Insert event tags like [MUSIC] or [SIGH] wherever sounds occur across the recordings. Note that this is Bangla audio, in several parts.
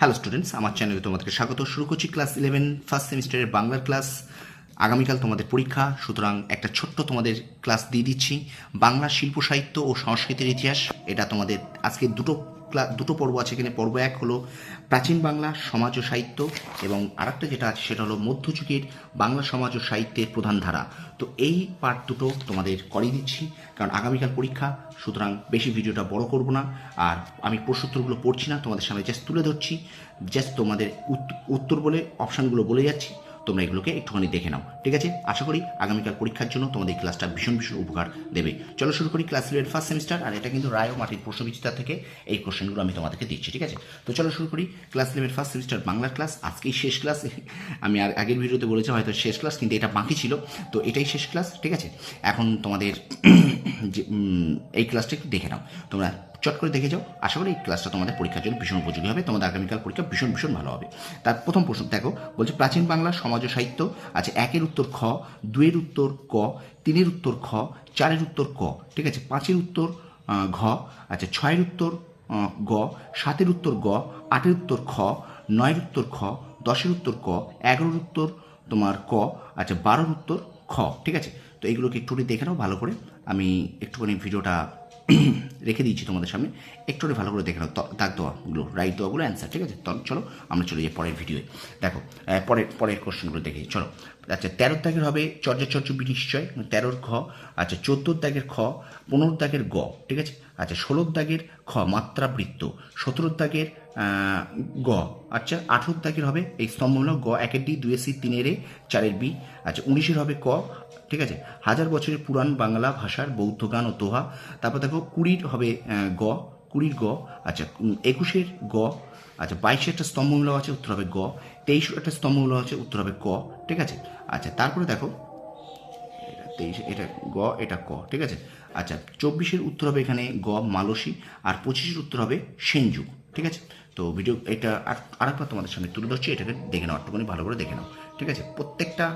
হ্যালো স্টুডেন্টস আমার চ্যানেলে তোমাদেরকে স্বাগত। শুরু করছি ক্লাস ইলেভেন ফার্স্ট সেমিস্টারের বাংলার ক্লাস আগামীকাল তোমাদের পরীক্ষা। সুতরাং একটা ছোট্ট তোমাদের ক্লাস দিয়ে দিচ্ছি। বাংলা শিল্প সাহিত্য ও সংস্কৃতির ইতিহাস। এটা তোমাদের আজকে দুটো দুটো পর্ব আছে এখানে। পর্ব এক হলো প্রাচীন বাংলা সমাজ ও সাহিত্য এবং আরেকটা যেটা আছে সেটা হলো মধ্যযুগের বাংলা সমাজ ও সাহিত্যের প্রধান ধারা। তো এই পার্ট দুটো তোমাদের করিয়ে দিচ্ছি। কারণ আগামীকাল পরীক্ষা, সুতরাং বেশি ভিডিওটা বড় করব না। আর আমি প্রশ্নোত্তরগুলো পড়ছি না, তোমাদের সামনে জাস্ট তুলে ধরছি। জাস্ট তোমাদের উত- উত্তর বলে অপশানগুলো বলে যাচ্ছি। তোমরা এগুলোকে একটুখানি দেখে নাও। ঠিক আছে? আশা করি আগামীকাল পরীক্ষার জন্য তোমাদের এই ক্লাসটা ভীষণ ভীষণ উপকার দেবে। চলো শুরু করি ক্লাস ইলেভেন ফার্স্ট সেমিস্টার, আর এটা কিন্তু রায় ও মাটির প্রশ্নবিচিতা থেকে এই কোশ্চেনগুলো আমি তোমাদেরকে দিচ্ছি, ঠিক আছে? তো চলো শুরু করি ক্লাস ইলেভেন ফার্স্ট সেমিস্টার বাংলার ক্লাস। আজকেই শেষ ক্লাস। [LAUGHS] আমি আর আগের ভিডিওতে বলেছি হয়তো শেষ ক্লাস, কিন্তু এটা বাকি ছিল। তো এটাই শেষ ক্লাস, ঠিক আছে? এখন তোমাদের [CLEARS THROAT] এই ক্লাসটা একটু দেখে নাও। তোমরা চট করে দেখে যাও। আশা করি এই ক্লাসটা তোমাদের পরীক্ষার জন্য ভীষণ উপযোগী হবে। তোমাদের আগামীকাল পরীক্ষা ভীষণ ভীষণ ভালো হবে। তার প্রথম প্রশ্ন, দেখো, বলছে প্রাচীন বাংলা সমাজ ও সাহিত্য আছে একের উত্তর খ দুয়ের উত্তর ক, তিনের উত্তর খ, চারের উত্তর ক, ঠিক আছে? পাঁচের উত্তর ঘ আচ্ছা ছয়ের উত্তর গ, সাতের উত্তর গ, আটের উত্তর খ, নয়ের উত্তর খ, দশের উত্তর ক, এগারোর উত্তর তোমার ক আচ্ছা বারোর উত্তর খ, ঠিক আছে? তো এইগুলোকে একটু দেখে নাও, ভালো করে। আমি একটুখানি ভিডিওটা [CLEARS THROAT] রেখে দিয়েছি তোমাদের সামনে। একটু ভালো করে দেখে নাও দাগ দেওয়াগুলো রাইট দেওয়াগুলো অ্যান্সার ঠিক আছে? চলো, আমরা চলে যাই পরের ভিডিওয়ে দেখো পরের পরের কোশ্চেনগুলো দেখি চলো আচ্ছা তেরো দাগের হবে চর্যাচর্য বিনিশ্চয় তেরোর খ আচ্ছা চোদ্দোর দাগের খ পনেরোর দাগের গ, ঠিক আছে? আচ্ছা ষোলোর দাগের খ, মাত্রাবৃত্ত সতেরোর দাগের গ আচ্ছা আঠেরোর দাগের হবে এই স্তম্ভমূলক গ, একের ডি, দুই সি, তিনের এ, চারের বি আচ্ছা উনিশের হবে ক, ঠিক আছে? হাজার বছরের পুরাণ বাংলা ভাষার বৌদ্ধ গান ও দোহা তারপর দেখো কুড়ির হবে গ কুড়ির গ আচ্ছা একুশের গ আচ্ছা বাইশে একটা স্তম্ভমূলক আছে, উত্তর হবে গ তেইশে একটা স্তম্ভমূলক আছে, উত্তর হবে ক, ঠিক আছে? আচ্ছা তারপরে দেখো, এটা তেইশে, এটা গ, এটা ক, ঠিক আছে? আচ্ছা চব্বিশের উত্তর হবে এখানে গ, মালসী, আর পঁচিশের উত্তর হবে সেনযুগ, ঠিক আছে? তো ভিডিও, এটা আর, আরেকবার তোমাদের সামনে তুলে ধরছি, এটাকে দেখে নাও, একটুখানি ভালো করে দেখে নাও। ঠিক আছে? প্রত্যেকটা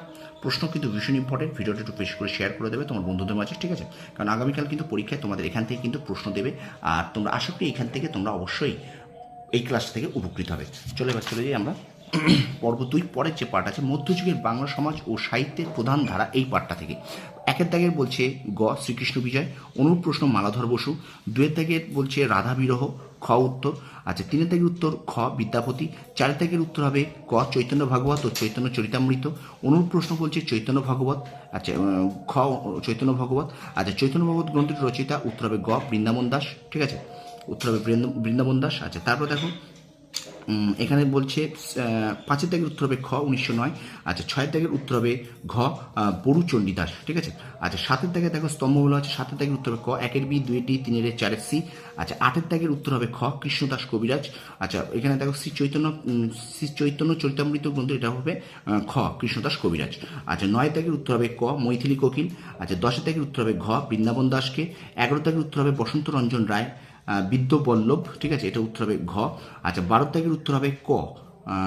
প্রশ্ন কিন্তু ভীষণ ইম্পর্টেন্ট ভিডিওটা একটু বেশি করে শেয়ার করে দেবে তোমার বন্ধুদের মাঝে, ঠিক আছে? কারণ আগামীকাল কিন্তু পরীক্ষায় তোমাদের এখান থেকে কিন্তু প্রশ্ন দেবে। আর তোমরা আশা করি এখান থেকে তোমরা অবশ্যই এই ক্লাস থেকে উপকৃত হবে। চলে এবার চলে যাই আমরা। পর্ব দুই, পরের যে পার্ট আছে, মধ্যযুগের বাংলা সমাজ ও সাহিত্যের প্রধান ধারা এই পার্টটা থেকে। একের দাগের বলছে গ, শ্রীকৃষ্ণ বিজয়। অনুর প্রশ্ন মালাধর বসু। দুয়ের দাগের বলছে রাধা বিরহ, খ উত্তর। আচ্ছা তিনের দাগের উত্তর খ, বিদ্যাপতি। চারের দাগের উত্তর হবে ক, চৈতন্য ভাগবত ও চৈতন্য চরিতামৃত। অনুর প্রশ্ন বলছে চৈতন্য ভাগবত। আচ্ছা খ চৈতন্য ভাগবত। আচ্ছা চৈতন্য ভাগবত গ্রন্থটির রচয়িতা উত্তর হবে গ, বৃন্দাবন দাস। ঠিক আছে? উত্তর হবে বৃন্দ- বৃন্দাবন দাস। আচ্ছা তারপর দেখো এখানে বলছে পাঁচের দাগের উত্তর হবে খ উনিশশো নয় আচ্ছা ছয়ের দাগের উত্তর হবে ঘ আহ, বরু চণ্ডীদাস ঠিক আছে? আচ্ছা সাতের দাগে দেখো স্তম্ভগুলো আছে সাতের দাগের উত্তর হবে ক একের বি দুই ডি তিনের চারের সি আচ্ছা আটের দাগের উত্তর হবে খ কৃষ্ণদাস কবিরাজ আচ্ছা এখানে দেখো শ্রী চৈতন্য শ্রী চৈতন্য চরিতামৃত গ্রন্থ এটা হবে খ কৃষ্ণদাস কবিরাজ আচ্ছা নয়ের দাগের উত্তর হবে ক মৈথিলী কোকিল আচ্ছা দশের দাগের উত্তর হবে ঘ বৃন্দাবন দাসকে এগারো দাগের উত্তর হবে বসন্ত রঞ্জন রায় আহ, বিদ্যবল্লভ ঠিক আছে? এটা উত্তর হবে ঘ। আচ্ছা বারো দাগের উত্তর হবে ক।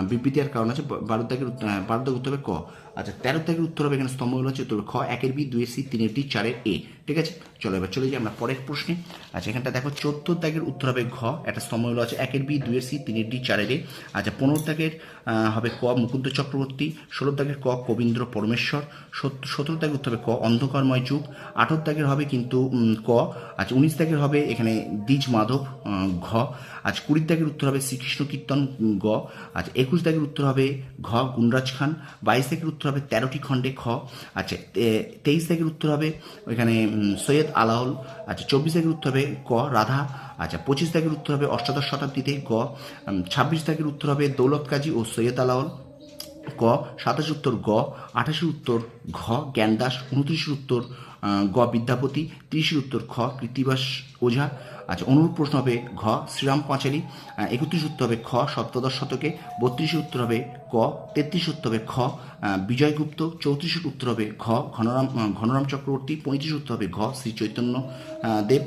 বিবৃতি আর কারণ আছে বারোদ্যাগের বারো দাগের হ্যাঁ, উত্তর হবে ক। আচ্ছা তেরো দাগের উত্তর হবে এখানে স্তম্ভগুলো হচ্ছে উত্তর খ একের বি দুই সি তিনের ডি চারের এ। ঠিক আছে? চলো এবার চলে যাই আমরা পরের প্রশ্নে। আচ্ছা এখানটা দেখো চোদ্দ দাগের উত্তর হবে ঘ একটা স্তম্ভগুলো আছে একের বি দুইয়ের সি তিনের ডি চারের এ। আচ্ছা পনেরো আহ, হবে ক মুকুন্দ চক্রবর্তী ষোলো দাগের ক কবীন্দ্র পরমেশ্বর সত- সতেরো দাগের উত্তর হবে ক অন্ধকারময় যুগ আঠেরো দাগের হবে কিন্তু ক আচ্ছা উনিশ দাগের হবে এখানে দ্বিজ মাধব ঘ আজ কুড়ি দাগের উত্তর হবে শ্রীকৃষ্ণ কীর্তন গ আচ্ছা একুশ দাগের উত্তর হবে ঘ গুণরাজ খান বাইশ দাগের উত্তর হবে তেরোটি খণ্ডে খ। আচ্ছা তেইশ দাগের উত্তর হবে ওইখানে সৈয়দ আলাউল। আচ্ছা চব্বিশ দাগের উত্তর হবে ক, রাধা। আচ্ছা পঁচিশ দাগের উত্তর হবে অষ্টাদশ শতাব্দীতে গ। ছাব্বিশ দাগের উত্তর হবে দৌলত কাজী ও সৈয়দ আলাউল। ক সাতাশ উত্তর গ, আঠাশের উত্তর ঘ, জ্ঞানদাস। উনত্রিশের উত্তর গ, বিদ্যাপতি। ত্রিশের উত্তর খ, কৃত্তিবাস ওঝা। আচ্ছা অনুরূপ প্রশ্ন হবে ঘ, শ্রীরাম পাঁচালী। একত্রিশ উত্তর হবে খ, সপ্তদশ শতকে। বত্রিশের উত্তর হবে ক, তেত্রিশ উত্তর হবে খ বিজয়গুপ্ত। চৌত্রিশের উত্তর হবে ঘ, ঘনরাম ঘনরাম চক্রবর্তী। পঁয়ত্রিশ উত্তর হবে ঘ, শ্রী চৈতন্য দেব।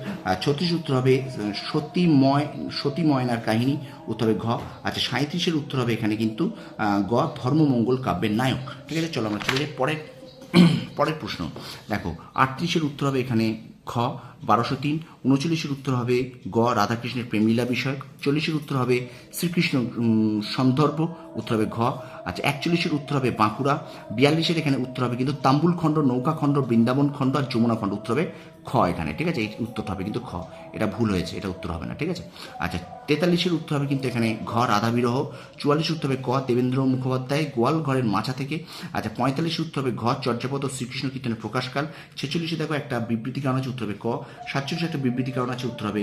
ছত্রিশ উত্তর হবে সতীময় সতী ময়নার কাহিনী। উত্তর হবে ঘ। আচ্ছা সাঁত্রিশের উত্তর হবে এখানে কিন্তু গ, ধর্মমঙ্গল কাব্যের নায়ক। ঠিক আছে, চলো আমরা চলে যাই পরের [CLEARS THROAT] পরের প্রশ্ন। দেখো, আটত্রিশের উত্তর হবে এখানে খ বারোশো তিন উনচল্লিশের উত্তর হবে গ রাধাকৃষ্ণের প্রেমলীলা বিষয়ক চল্লিশের উত্তর হবে শ্রীকৃষ্ণ সন্দর্ভ উত্তর হবে ঘ আচ্ছা একচল্লিশের উত্তর হবে বাঁকুড়া বিয়াল্লিশের এখানে উত্তর হবে কিন্তু তাম্বুল খণ্ড নৌকা খণ্ড বৃন্দাবন খণ্ড আর যমুনা খণ্ড উত্তর হবে খ এখানে ঠিক আছে এই উত্তরটা হবে কিন্তু খ এটা ভুল হয়েছে এটা উত্তর হবে না ঠিক আছে আচ্ছা তেতাল্লিশের উত্তর হবে কিন্তু এখানে ঘ রাধা বিরহ চুয়াল্লিশ উত্তর হবে ক দেবেন্দ্র মুখোপাধ্যায় গোয়াল ঘরের মাছা থেকে আচ্ছা পঁয়তাল্লিশ উত্তর হবে ঘ চর্যাপদ ও শ্রীকৃষ্ণ কীর্তনের প্রকাশকাল ছেচল্লিশে দেখো একটা বিবৃতি কারণ আছে উত্তর হবে ক সাতচল্লিশে একটা বিবৃতি কারণ আছে, উত্তর হবে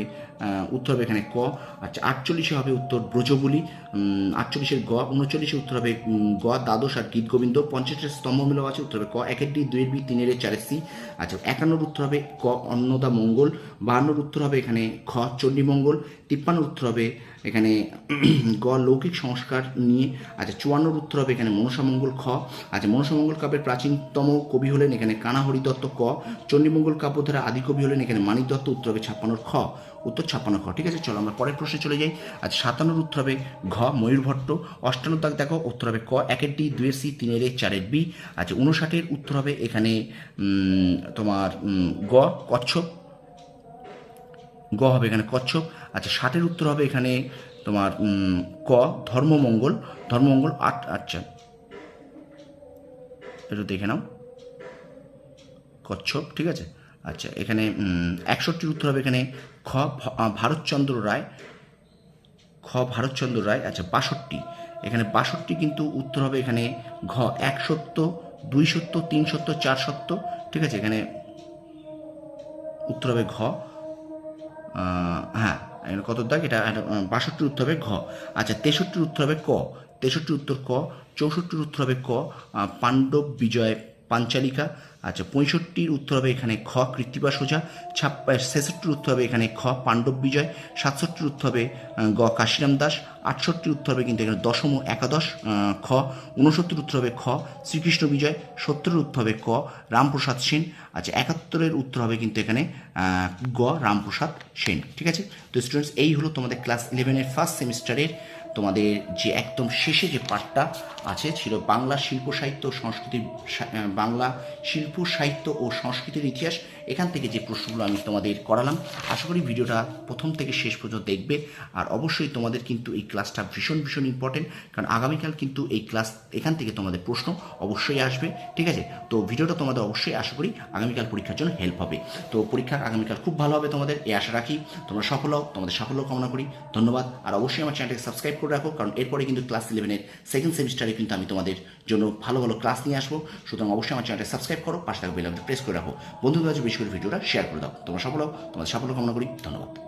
উত্তর হবে এখানে ক আচ্ছা আটচল্লিশে হবে উত্তর ব্রজবলি আটচল্লিশের গ, উনচল্লিশে উত্তর হবে গ, দ্বাদশ আর গীত গোবিন্দ, পঞ্চাশের স্তম্ভ মিলও আছে, উত্তর হবে ক, একের ডি দুইয়ের বি, তিনের চারের সি আচ্ছা একান্নর উত্তর হবে ক, অন্নদা মঙ্গল, বাহান্নর উত্তর হবে এখানে খ চণ্ডীমঙ্গল তিপ্পান্নর উত্তর হবে এখানে [CLEARS THROAT] গ, লৌকিক সংস্কার নিয়ে আচ্ছা চুয়ান্নর উত্তর হবে এখানে মনসামঙ্গল খ আচ্ছা মনসামঙ্গল কাব্যের প্রাচীনতম কবি হলেন এখানে কানাহরি দত্ত ক চণ্ডীমঙ্গল কাব্যধারা আদি কবি হলেন এখানে মানিক দত্ত উত্তর হবে ছাপ্পান্নর খ, উত্তর ছাপ্পান্ন খ, ঠিক আছে? চলো আমরা পরের প্রশ্নে চলে যাই। আচ্ছা সাতান্নর উত্তর হবে ঘ, ময়ূর ভট্ট। অষ্টান্ন দাগ দেখো উত্তর হবে ক, একের ডি, দুয়ের সি, তিনের এ, চারের বি। আচ্ছা উনষাটের উত্তর হবে এখানে তোমার গ, কচ্ছপ। গ হবে এখানে কচ্ছপ। আচ্ছা ষাটের উত্তর হবে এখানে তোমার ক, ধর্মমঙ্গল। ধর্মমঙ্গল আট আচ্ছা। একটু দেখে নাও। কচ্ছপ, ঠিক আছে? আচ্ছা এখানে একষট্টির উত্তর হবে এখানে খ ভারতচন্দ্র রায়। খ, ভারতচন্দ্র রায় আচ্ছা বাষট্টি। এখানে বাষট্টি কিন্তু উত্তর হবে এখানে ঘ, এক সত্য, দুই সত্য, তিন সত্য, চার সত্য, ঠিক আছে? এখানে উত্তর হবে ঘ। হ্যাঁ কত দাগ? এটা বাষট্টির উত্তর হবে ঘ। আচ্ছা তেষট্টির উত্তর হবে ক। তেষট্টির উত্তর ক, চৌষট্টির উত্তর হবে ক। পাণ্ডব বিজয় পাঞ্চালিকা। আচ্ছা পঁয়ষট্টির উত্তর হবে এখানে খ, কৃত্তিবা সোজা। ছাপ্পা ছেষট্টির উত্তর হবে এখানে খ, পাণ্ডব বিজয়। সাতষট্টির উত্তর হবে গ, কাশিরাম দাস। আটষট্টির উত্তর হবে কিন্তু এখানে দশম একাদশ খ। উনসত্তর উত্তর হবে খ, শ্রীকৃষ্ণ বিজয়। সত্তরের উত্তর হবে ক, রামপ্রসাদ সেন। আচ্ছা একাত্তরের উত্তর হবে কিন্তু এখানে গ, রামপ্রসাদ সেন। ঠিক আছে? তো স্টুডেন্টস এই হলো তোমাদের ক্লাস ইলেভেনের ফার্স্ট সেমিস্টারের তোমাদের যে একদম শেষে যে পাঠটা আছে, ছিল বাংলা শিল্প সাহিত্য সংস্কৃতি সংস্কৃতির বাংলা শিল্প সাহিত্য ও সংস্কৃতির ইতিহাস এখান থেকে যে প্রশ্নগুলো আমি তোমাদের করালাম, আশা করি ভিডিওটা প্রথম থেকে শেষ পর্যন্ত দেখবে। আর অবশ্যই তোমাদের কিন্তু এই ক্লাসটা ভীষণ ভীষণ ইম্পর্টেন্ট কারণ আগামীকাল কিন্তু এই ক্লাস এখান থেকে তোমাদের প্রশ্ন অবশ্যই আসবে, ঠিক আছে? তো ভিডিওটা তোমাদের অবশ্যই আশা করি আগামীকাল পরীক্ষার জন্য হেল্প হবে। তো পরীক্ষা আগামীকাল খুব ভালো হবে তোমাদের এই আশা রাখি। তোমরা সফল হও, তোমাদের সাফল্য কামনা করি। ধন্যবাদ। আর অবশ্যই আমার চ্যানেলটাকে সাবস্ক্রাইব করে রাখো, কারণ এরপরে কিন্তু ক্লাস ইলেভেনের সেকেন্ড সেমিস্টারে কিন্তু আমি তোমাদের জন্য ভালো ভালো ক্লাস নিয়ে আসব। সুতরাং অবশ্যই আমার চ্যানেলটা সাবস্ক্রাইব করো, পাশে থাকা বেল প্রেস করে রাখো। বন্ধুদের কাছে বেশি করে ভিডিওটা শেয়ার করে দাও। তোমার সাফল্য তোমাদের সাফল্য কামনা করি। ধন্যবাদ।